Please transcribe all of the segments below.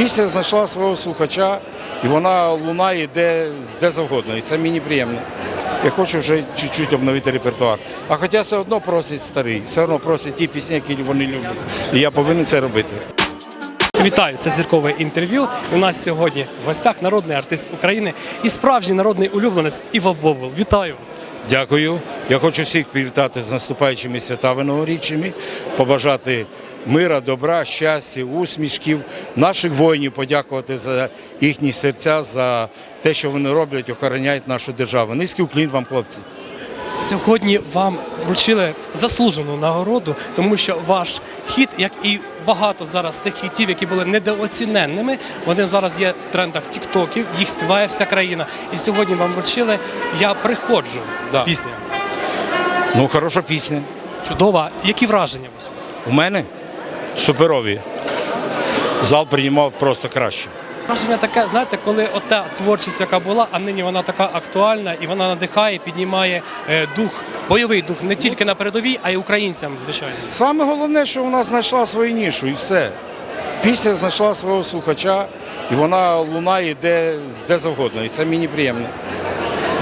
Пісня знайшла свого слухача, і вона лунає де, де завгодно. І це мені приємно. Я хочу вже чуть-чуть обновити репертуар. А хоча все одно просять старий, все одно просять ті пісні, які вони люблять. І я повинен це робити. Вітаю, це зіркове інтерв'ю. У нас сьогодні в гостях народний артист України і справжній народний улюбленець Іва Бобул. Вітаю! Дякую. Я хочу всіх привітати з наступаючими святами новорічними, побажати мира, добра, щастя, усмішків, наших воїнів подякувати за їхні серця, за те, що вони роблять, охороняють нашу державу. Низький уклін вам, хлопці. Сьогодні вам вручили заслужену нагороду, тому що ваш хіт, як і багато зараз тих хітів, які були недооціненними, вони зараз є в трендах тіктоків, їх співає вся країна. І сьогодні вам вручили Я приходжу. Да. Пісня. Ну, хороша пісня. Чудова. Які враження? у вас? У мене суперові. Зал приймав просто краще. Враження таке, знаєте, коли ота творчість, яка була, а нині вона така актуальна і вона надихає, піднімає е, дух, бойовий дух не тільки на передовій, а й українцям, звичайно. Саме головне, що вона знайшла свою нішу і все. Пісня знайшла свого слухача, і вона лунає де, де завгодно. І це мені приємно.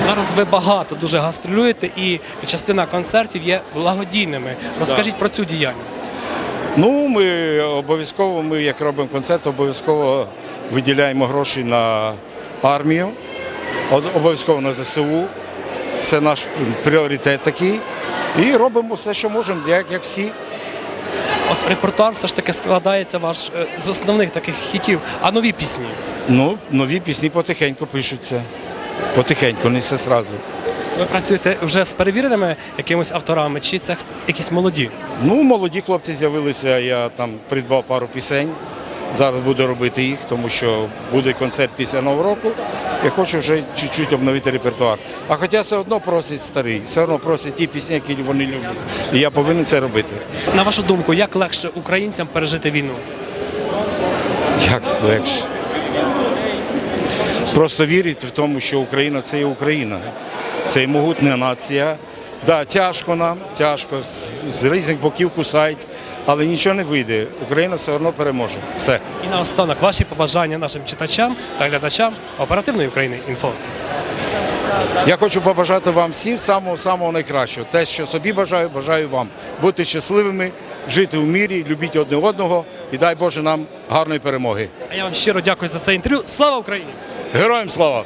Зараз ви багато дуже гастролюєте, і частина концертів є благодійними. Розкажіть про цю діяльність. Ну, ми обов'язково, ми як робимо концерт, обов'язково виділяємо гроші на армію, обов'язково на ЗСУ. Це наш пріоритет такий. І робимо все, що можемо, як, як всі. От репертуар все ж таки складається ваш е, з основних таких хітів, а нові пісні. Ну, нові пісні потихеньку пишуться. Потихеньку, не все зразу. Ви працюєте вже з перевіреними якимись авторами, чи це якісь молоді? Ну, молоді хлопці з'явилися, я там придбав пару пісень. Зараз буду робити їх, тому що буде концерт після Нового року. Я хочу вже чуть-чуть обновити репертуар. А хоча все одно просять старий, все одно просять ті пісні, які вони люблять. І я повинен це робити. На вашу думку, як легше українцям пережити війну? Як легше. Просто вірити в тому, що Україна це є Україна. Це могутня нація. Да, тяжко нам, тяжко, з- різних боків кусають, але нічого не вийде. Україна все одно переможе. Все. І наостанок ваші побажання нашим читачам та глядачам оперативної України інфо. Я хочу побажати вам всім самого самого найкращого. Те, що собі бажаю, бажаю вам бути щасливими, жити в мірі, любіть одне одного і дай Боже нам гарної перемоги. А я вам щиро дякую за це інтерв'ю. Слава Україні! Героям слава!